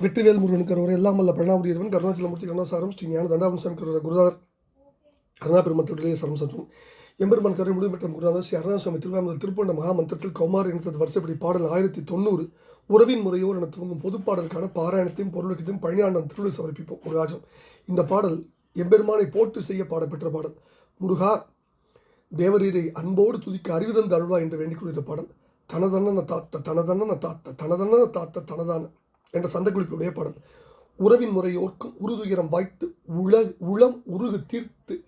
வெற்றிவேல் முருகன் கருவர் எல்லாம் அல்ல பிரணாபுரியவன் கருணாச்சலமூர்த்தி கருணாசாரம் ஸ்ரீ ஞான தண்டாபன் சாமி கருவர் அருணாபெருமன் அருணாபெருமத்துடைய சரம் சற்றும் எம்பெருமான் கரை முடிமற்றம் குருநாதர் ஸ்ரீ அருணாசுவாமி திருவாமூர் திருப்பண்ண மகாமந்திரத்தில் கௌமார் இனத்தது வருஷப்படி பாடல் ஆயிரத்தி தொண்ணூறு உறவின் முறையோர் என துவங்கும் பொதுப்பாடலுக்கான பாராயணத்தையும் பொருளுக்கத்தையும் பழனியாண்டம் திருவிழை சமர்ப்பிப்போம். முருகாஜம் இந்த பாடல் எம்பெருமானை போட்டு செய்ய பாடப்பெற்ற பாடல். முருகா தேவரீரை அன்போடு துதிக்க அறிவுதன் அருள்வா என்று வேண்டிக் கொள்கிற பாடல். தனதன்னன தாத்த தனதன்னன தாத்த தனதன்னன தாத்த தனதான. என்ற சந்தக்குளிப்புடைய படம் உறவின் முறையோர்க்கும் உருதுயரம் வாய்த்து உள உளம் உருது தீர்த்து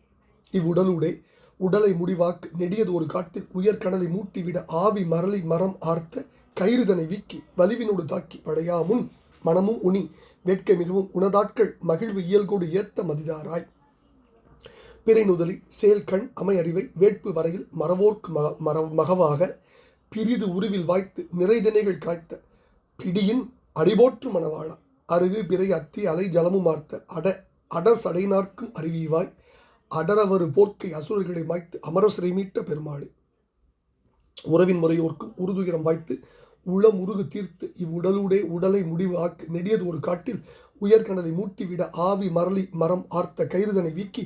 இவ்வுடலுடே உடலை முடிவாக்கு நெடியது ஒரு காட்டில் உயர்கடலை மூட்டிவிட ஆவி மரளி மரம் ஆர்த்த கயிறுதனை வீக்கி வலிவினோடு தாக்கி படையாமுன் மனமும் உனி வேட்கை மிகவும் உணதாட்கள் மகிழ்வு இயல்கோடு ஏத்த மதிதாராய். பிறை நுதலி செயல்கண் அமையறிவை வேட்பு வரையில் மரவோர்க்கு மக மர மகவாக பிரிது உருவில் வாய்த்து நிறைதனைகள் காய்த்த பிடியின் அடிபோற்று மணவாழா அருகு பிறை அத்தி அலை ஜலமும் ஆர்த்த. அட அடர் சடையினார்க்கும் அறிவீவாய் அடரவரு போர்க்கை அசுரர்களை மாய்த்து அமரசரை மீட்ட பெருமாளே. உறவின் முறையோர்க்கும் உருதுகிரம் வாய்த்து உளம் உருகு தீர்த்து இவ்வுடலூடே உடலை முடிவு ஆக்கு நெடியது ஒரு காட்டில் உயர்கணலை மூட்டிவிட ஆவி மரளி மரம் ஆர்த்த கயிறுதனை வீக்கி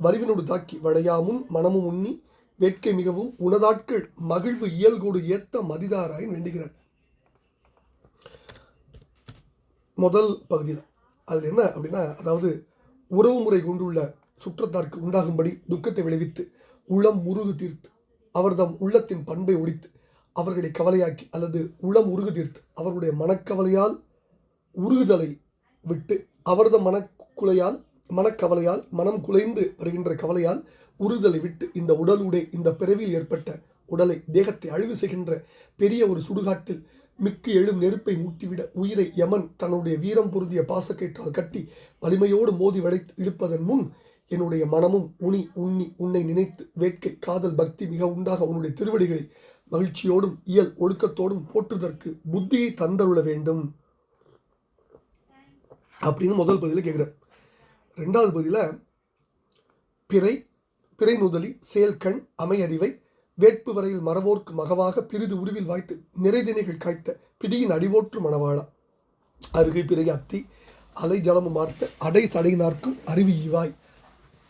வலிவினோடு தாக்கி வளையாமுன் மனமும் உண்ணி வேட்கை மிகவும் உணதாட்கள் மகிழ்வு இயல்கோடு ஏத்த மதிதாராய் வேண்டுகிறார். முதல் பகுதியில் அதில் என்ன அப்படின்னா அதாவது உறவு முறை கொண்டுள்ள சுற்றத்தார்க்கு உண்டாகும்படி துக்கத்தை விளைவித்து உளம் முருகு தீர்த்து அவர்தம் உள்ளத்தின் பண்பை ஒழித்து அவர்களை கவலையாக்கி அல்லது உளம் உருகு தீர்த்து அவர்களுடைய மனக்கவலையால் உருகுதலை விட்டு அவரது மனக்குலையால் மனக்கவலையால் மனம் குலைந்து வருகின்ற கவலையால் உறுதலை விட்டு இந்த உடலுடைய இந்த பிறவியில் ஏற்பட்ட உடலை தேகத்தை அழிவு செய்கின்ற பெரிய ஒரு சுடுகாட்டில் மிக்கு எழும் நெருப்பை மூட்டிவிட உயிரை யமன் தன்னுடைய வீரம் பொருந்திய பாசக்கேற்றால் கட்டி வலிமையோடு மோதி வளைத்து இழுப்பதன் முன் என்னுடைய மனமும் உனி உண்ணி உன்னை நினைத்து வேட்கை காதல் பக்தி மிக உண்டாக உன்னுடைய திருவடிகளை மகிழ்ச்சியோடும் இயல் ஒழுக்கத்தோடும் போற்றுதற்கு புத்தியை தந்தருள வேண்டும். அப்படின்னு முதல் பகுதியில் கேட்குறார் ரெண்டாவது பகுதியில் பிறை பிறை நுதலி செயல்கண் அமையறிவை வேட்பு வரையில் மறவோர்க்கு மகவாக பிரிது உருவில் வாய்த்து நிறைதினைகள் காய்த்த பிடியின் அடிவோற்று மணவாளா. அருகை பிறை அத்தி அலை ஜலமும் மார்த்த அடை சடையினார்க்கும் அருவி இவாய்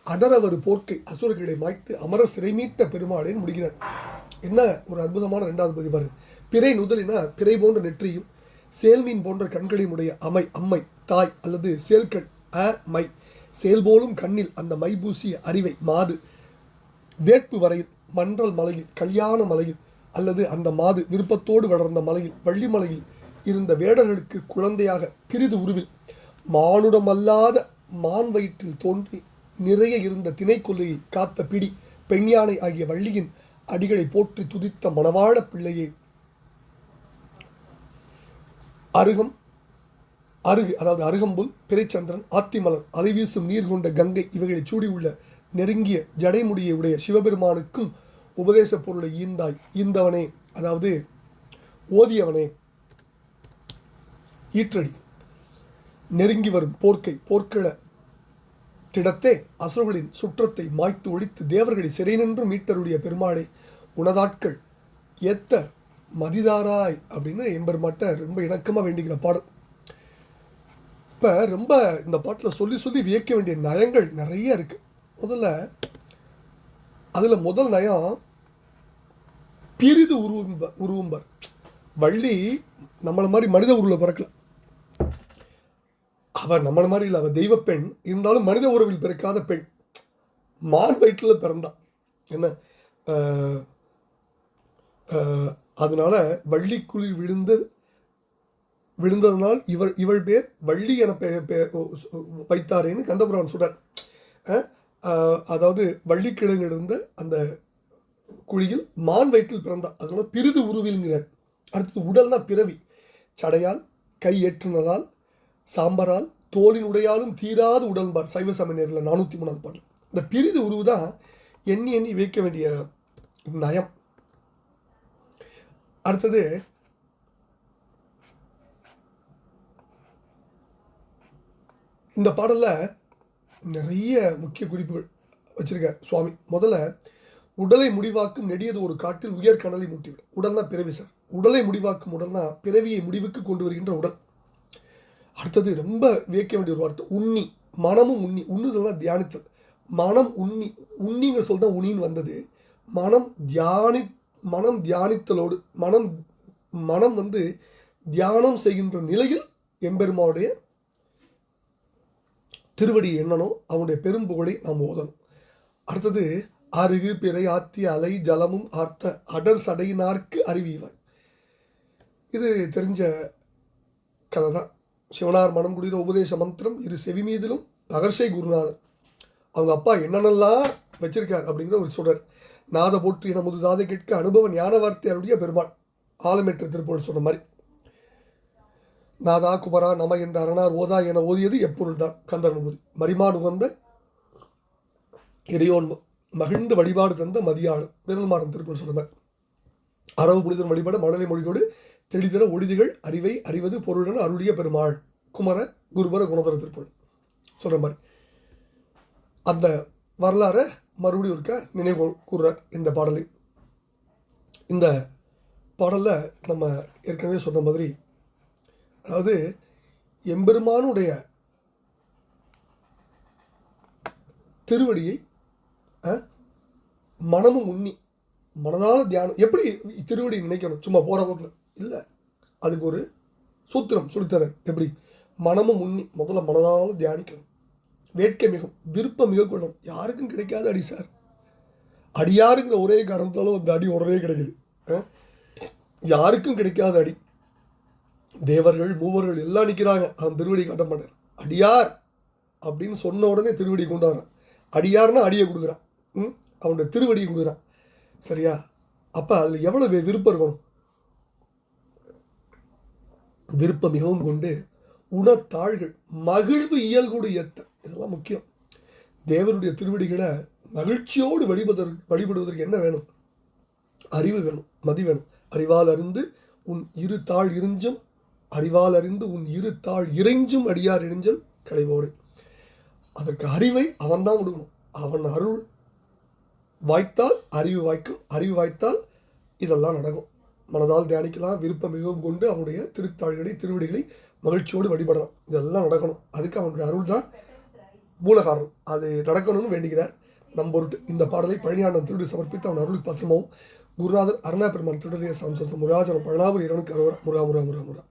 அடரவர் போர்க்கை அசுரர்களை மாய்த்து அமர சிறைமீட்ட பெருமாளேன் முடிகிறார். என்ன ஒரு அற்புதமான ரெண்டாவது பகுதி பிறை நுதலினா பிறை போன்ற நெற்றியும் சேல்மீன் போன்ற கண்களையும் உடைய அமை அம்மை தாய் அல்லது சேல்கண் அ மை. செயல்போலும் கண்ணில் அந்த மை பூசிய அறிவை மாது. வேட்பு வரையில் மன்றல் மலையில் கல்யாண மலையில் அல்லது அந்த மாது விருப்பத்தோடு வளர்ந்த மலையில் வள்ளிமலையில் இருந்த வேடர்களுக்கு குழந்தையாக பிரிது உருவில் மானுடமல்லாத மான் வயிற்றில் தோன்றி நிறைய இருந்த திணைக்கொல்லையை காத்த பிடி பெண்யானை ஆகிய வள்ளியின் அடிகளை போற்றி துதித்த மணவாழ பிள்ளையே. அருகம் அருகு அதாவது அருகம்புல் பிறைச்சந்திரன் ஆத்திமலர் அலைவீசும் நீர் கொண்ட கங்கை இவைகளை சூடியுள்ள நெருங்கிய ஜடைமுடியை உடைய சிவபெருமானுக்கும் உபதேச பொருளை ஈந்தாய். ஈந்தவனே அதாவது ஓதியவனே ஈற்றடி. நெருங்கி வரும் போர்க்கை போர்க்கள திடத்தே அசுரர்களின் சுற்றத்தை மாய்த்து ஒழித்து தேவர்களை சிறை நின்று மீட்டருடைய பெருமாளை உனதாட்கள் ஏத்த மதிதாராய் அப்படின்னு எம்பெருமாட்ட ரொம்ப இணக்கமாக வேண்டிக்கிற பாடல். இப்போ ரொம்ப இந்த பாட்டில் சொல்லி சொல்லி வியக்க வேண்டிய நயங்கள் நிறைய இருக்கு. முதல்ல அதில் முதல் நயம் பிரிது உருவம்ப உருவம்பர். வள்ளி நம்மளை மாதிரி மனித உருவில் பிறக்கல. அவ நம்மளை மாதிரி இல்லை அவள் தெய்வ பெண். இருந்தாலும் மனித உறவில் பிறக்காத பெண். மான் வயிற்றில் பிறந்தா. என்ன? ஆஹ், ஆஹ், அதனால வள்ளிக்குழில் விழுந்து விழுந்ததனால் இவர் இவள் பேர் வள்ளி என பெ வைத்தாரேன்னு கந்தபுரான் சுடர் ஆஹ், அதாவது வள்ளிக்கிழங்கு இருந்த அந்த குழியில் மான் வயிற்றில் பிறந்தார் அதனால பிரிது உருவில்ங்கிறார் அடுத்தது உடல்னா பிறவி. சடையால் கை ஏற்றுனதால் சாம்பரால் தோலின் உடையாலும் தீராத உடல்பார் சைவ சமயநேரில் நானூற்றி மூணாவது பாடல். இந்த பிரிது உருவு தான் எண்ணி எண்ணி வைக்க வேண்டிய நயம். அடுத்தது இந்த பாடலில் நிறைய முக்கிய குறிப்புகள் வச்சுருக்கார் சுவாமி. முதல்ல உடலை முடிவாக்கும் நெடியது ஒரு காட்டில் உயர் கனலை மூட்டிவிடும். உடல்னா பிறவி சார். உடலை முடிவாக்கும் உடல்னா பிறவியை முடிவுக்கு கொண்டு வருகின்ற உடல். அடுத்தது ரொம்ப வியக்க வேண்டிய ஒரு வார்த்தை உண்ணி. மனமும் உண்ணி. உண்ணுதல்னா தியானித்தல். மனம் உண்ணி. உண்ணிங்கிற சொல் தான் உண்ணின்னு வந்தது. மனம் தியானி மனம் தியானித்தலோடு மனம் மனம் வந்து தியானம் செய்கின்ற நிலையில் எம்பெருமாவுடைய திருவடி எண்ணணும் அவனுடைய பெரும்புகழை நாம் ஓதணும். அடுத்தது அருகு பிறை ஆத்தி அலை ஜலமும் ஆர்த்த அடர் சடையினார்க்கு அறிவிவாய் இது தெரிஞ்ச கதை தான் சிவனார் மனம் குடிகிற உபதேச மந்திரம் இரு செவி மீதிலும் பகர்ஷை குருநாதன் அவங்க அப்பா என்னென்னலாம் வச்சிருக்கார் அப்படிங்கிற ஒரு சுடர். நாத போற்றி நமது தாதை கேட்க அனுபவ ஞான வார்த்தையாருடைய பெருமாள். ஆலமேற்று திருப்போடு சொன்ன மாதிரி. நாதா குமரா நம என்ற அரணார் ஓதா என ஓதியது எப்பொருள்தான். கந்தனுபதி மரிமான் உகந்த இறையோன் மகிழ்ந்து வழிபாடு தந்த மதியாளன். நிரல்மாறன் திருப்பூர் சொன்ன அரவு புனிதன் வழிபட மழலை மொழியோடு தெளிதர ஒளிதிகள் அறிவை அறிவது பொருளுடன் அருளிய பெருமாள். குமர குருபர குணதர திருப்பூர் சொல்கிற மாதிரி. அந்த வரலாறை மறுபடியும் இருக்க நினைவு கூறுறார் இந்த பாடலை. இந்த பாடலில் நம்ம ஏற்கனவே சொன்ன மாதிரி அதாவது எம்பெருமானுடைய திருவடியை மனமும் உண்ணி மனதால தியானம் எப்படி திருவடி நினைக்கணும்? சும்மா போகிற போக்கில். இல்லை. அதுக்கு ஒரு சூத்திரம் சொல்லித்தரேன். எப்படி? மனமும் உண்ணி முதல்ல மனதால தியானிக்கணும். வேட்கை மிகவும் விருப்பம் மிக கொள்ளும் யாருக்கும் கிடைக்காத அடி சார். அடியாருங்கிற ஒரே காரணத்தாலும் அந்த அடி உடனே கிடைக்குது. யாருக்கும் கிடைக்காத அடி. தேவர்கள் மூவர்கள் எல்லாம் நிற்கிறாங்க. அவன் திருவடி காட்ட மாட்டார் அடியார் அப்படின்னு சொன்ன உடனே திருவடி கொண்டாடுறான். அடியார்னா அடியை கொடுக்குறான். ம்? அவனுடைய திருவடியை கொடுக்குறான். சரியா? அப்போ அதில் எவ்வளோ விருப்பம் இருக்கணும்? விருப்பம் மிகவும் கொண்டு உணத்தாழ்கள் மகிழ்வு இயல்கூடு ஏத்த இதெல்லாம் முக்கியம். தேவருடைய திருவடிகளை மகிழ்ச்சியோடு வழிபதற்கு வழிபடுவதற்கு என்ன வேணும்? அறிவு வேணும் மதி வேணும். அறிவால் அறிந்து உன் இரு தாழ் இறிஞ்சும் அறிவால் அறிந்து உன் இரு தாழ் இறைஞ்சும் அடியார் இறைஞ்சல் களைவோடு அதற்கு அறிவை அவன்தான் கொடுக்கணும். அவன் அருள் வாய்த்தால் அறிவு வாய்க்கும் அறிவு வாய்த்தால் இதெல்லாம் நடக்கும். மனதால் தியானிக்கலாம். விருப்பம் மிகவும் கொண்டு அவனுடைய திருத்தாள்களை திருவடிகளை மகிழ்ச்சியோடு வழிபடலாம். இதெல்லாம் நடக்கணும். அதுக்கு அவனுடைய அருள் தான் மூல காரணம் அது நடக்கணும்னு வேண்டுகிறார் நம் பொருட்டு இந்த பாடலை பழனியாண்டன் திருடி சமர்ப்பித்து அவன் அருள் பத்திரமாவும் குருநாதர் அருணா பெருமான் திருடலிய சம்சம் முராஜன பழனாபுரி இரவனுக்கு அருவரா முரா முரா முரா முரா.